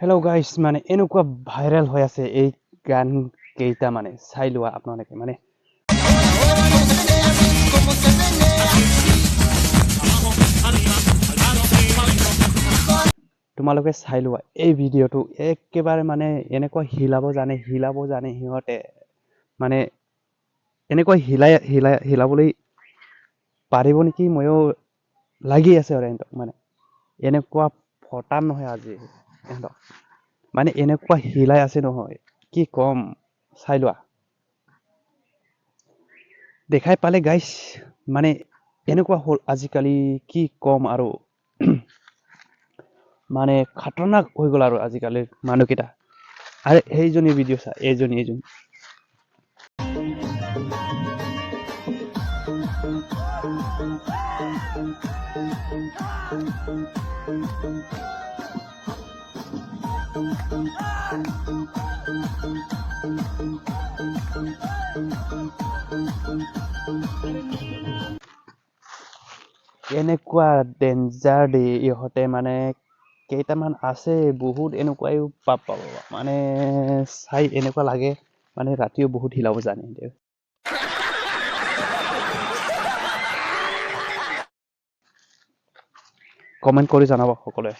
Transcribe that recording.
Hello' গাইছ মানে এনেকুৱা viral হৈ আছে এই গান কেইটা মানে। চাই লোৱা আপোনালোকে মানে। তোমালোকে চাই লোৱা এই ভিডিঅ'টো। একেবাৰে মানে এনেকুৱা হিলাব জানে হিলাব জানে সিহঁতে। মানে এনেকুৱা হিলাই হিলাই, হিলাবলৈ পাৰিব নেকি? ময়ো লাগি আছে আৰু সিহঁতক মানে। এনেকুৱা ফটা নহয় আজি। মানে এনেকুৱা হিলাই আছে নহয়, কি ক'ম, চাই লোৱা। দেখাই পালে গাইছ মানে এনেকুৱা হ'ল আজিকালি, কি ক'ম আৰু। মানে খাতৰনাক হৈ গ'ল আৰু আজিকালিৰ মানুহকেইটা। আৰু, সেইজনী ভিডিঅ' চা, এইজনী এইজনী। এনেকুৱা ডেঞ্জাৰ দেই ইহঁতে মানে কেইটামান আছে বহুত এনেকুৱাই পাব মানে চাই এনেকুৱা লাগে মানে ৰাতিও বহুত হিলাব জানে। কমেণ্ট কৰি জনাব সকলোৱে